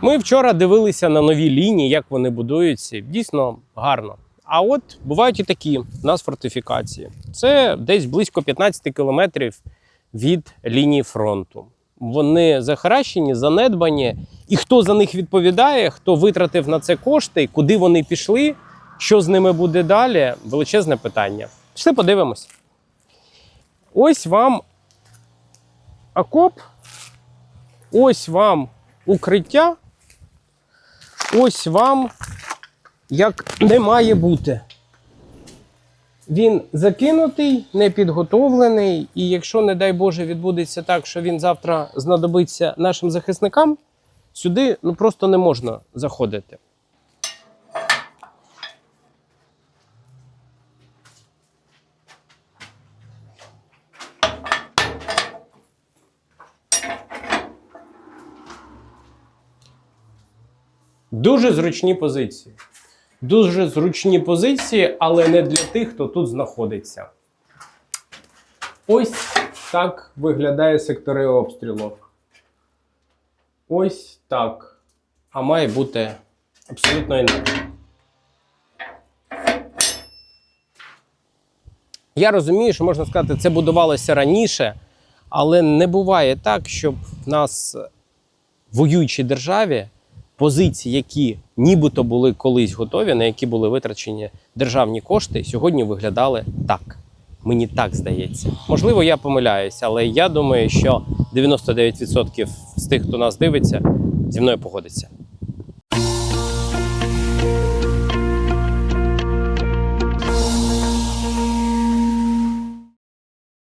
Ми вчора дивилися на нові лінії, як вони будуються. Дійсно гарно. А от бувають і такі у нас фортифікації. Це десь близько 15 кілометрів від лінії фронту. Вони захаращені, занедбані. І хто за них відповідає, хто витратив на це кошти, куди вони пішли, що з ними буде далі величезне питання. Пішли подивимось. Ось вам окоп, ось вам укриття, ось вам як не має бути. Він закинутий, не підготовлений, і якщо, не дай Боже, відбудеться так, що він завтра знадобиться нашим захисникам, сюди ну, просто не можна заходити. Дуже зручні позиції. Дуже зручні позиції, але не для тих, хто тут знаходиться. Ось так виглядає сектори обстрілу. Ось так. А має бути абсолютно інакше. Я розумію, що можна сказати, це будувалося раніше, але не буває так, щоб в нас в воюючій державі позиції, які нібито були колись готові, на які були витрачені державні кошти, сьогодні виглядали так. Мені так здається. Можливо, я помиляюся, але я думаю, що 99% з тих, хто нас дивиться, зі мною погодиться.